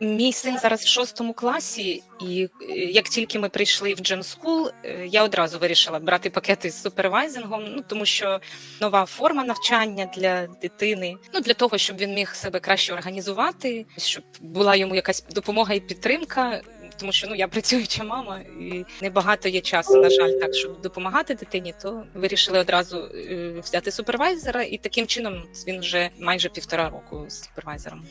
Мій син зараз в шостому класі, і е, як тільки ми прийшли в Джем School, е, я одразу вирішила брати пакети з супервайзингом, ну тому що нова форма навчання для дитини, ну для того, щоб він міг себе краще організувати, щоб була йому якась допомога і підтримка. Тому що ну я працююча мама, і небагато є часу, на жаль, так щоб допомагати дитині, то вирішили одразу е, взяти супервайзера, і таким чином він вже майже півтора року з супервайзером.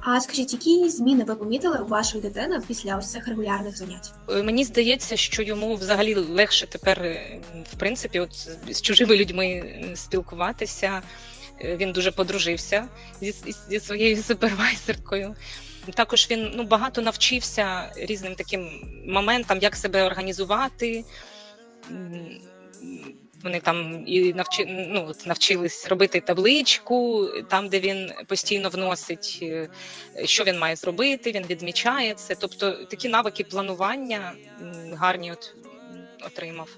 А скажіть, які зміни ви помітили у вашої дитини після ось цих регулярних занять? Е, Мені здається, що йому взагалі легше тепер, е, в принципі, от з- чужими людьми е, спілкуватися. Він дуже подружився зі, зі своєю супервайзеркою. Також він ну багато навчився різним таким моментам, як себе організувати. Вони там і навчи, ну, навчились робити табличку, там, де він постійно вносить, е, що він має зробити, він відмічає це. Тобто такі навики планування гарні от отримав.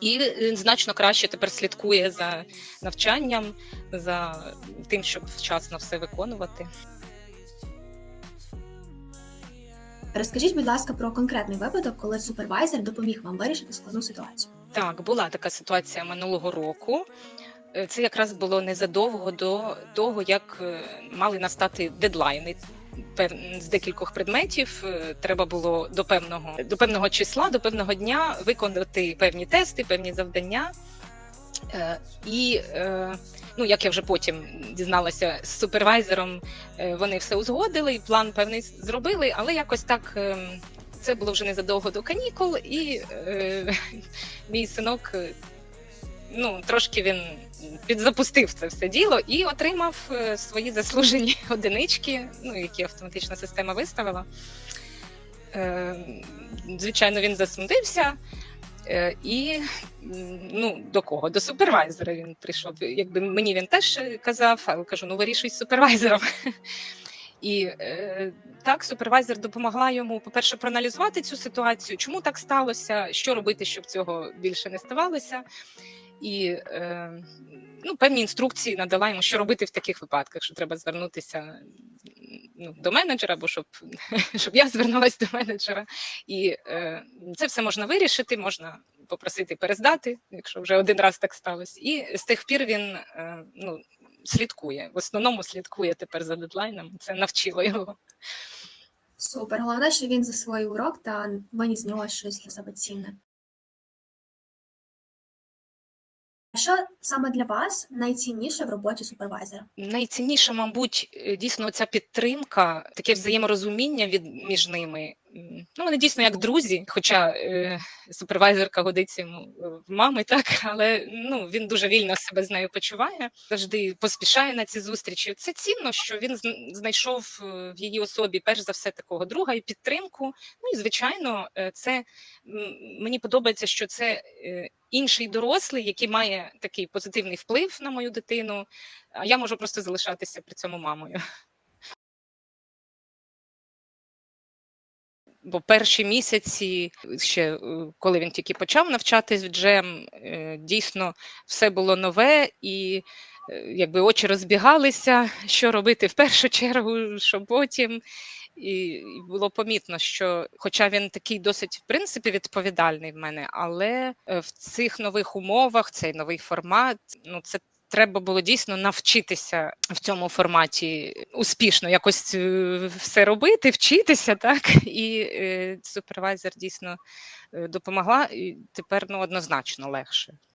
І він значно краще тепер слідкує за навчанням, за тим, щоб вчасно все виконувати. Розкажіть, будь ласка, про конкретний випадок, коли супервайзер допоміг вам вирішити складну ситуацію. Так, була така ситуація минулого року. Е, Це якраз було незадовго до того, як е, мали настати дедлайни. З декількох предметів Е, треба було до певного до певного числа, до певного дня виконати певні тести, певні завдання. І ну, як я вже потім дізналася з супервайзером, вони все узгодили, і план певний зробили, але якось так ем, це було вже незадовго до канікул, і е, мій синок е, ну, трошки він підзапустив це все діло і отримав е, свої заслужені одинички, ну, які автоматична система виставила. Е, Звичайно, він засмутився. Е, І ну, до кого? До супервайзера він прийшов. Якби мені він теж казав, але кажу, ну вирішуй з супервайзером. І е, так, супервайзер допомогла йому, по-перше, проаналізувати цю ситуацію, чому так сталося, що робити, щоб цього більше не ставалося. І е, ну, певні інструкції надала йому, що робити в таких випадках, що треба звернутися ну, до менеджера, або щоб, щоб я звернулася до менеджера. І е, це все можна вирішити, можна попросити перездати, якщо вже один раз так сталося. І з тих пір він е, ну, слідкує. В основному слідкує тепер за дедлайном. Це навчило його. Супер. Головне, що він засвоїв урок та виніс з нього щось для себе цінне. Що саме для вас найцінніше в роботі супервайзера? Найцінніше, мабуть, е, дійсно ця підтримка, таке взаєморозуміння від між ними. Ну, вони дійсно як друзі, хоча е, супервайзерка годиться йому в мами, так але ну він дуже вільно себе з нею почуває, завжди поспішає на ці зустрічі. Це цінно, що він знайшов е, в її особі перш за все такого друга і підтримку. Ну і звичайно, е, це мені подобається, що це е, інший дорослий, який має такий позитивний вплив на мою дитину. А я можу просто залишатися при цьому мамою. Бо перші місяці, ще е, коли він тільки почав навчатись в джем, е, дійсно все було нове, і е, якби очі розбігалися, що робити в першу чергу, що потім. І було помітно, що, хоча він такий досить в принципі відповідальний в мене, але в цих нових умовах, цей новий формат, ну це треба було дійсно навчитися в цьому форматі успішно якось е, все робити, вчитися, так і е, супервайзер дійсно е, допомогла, і тепер ну однозначно легше.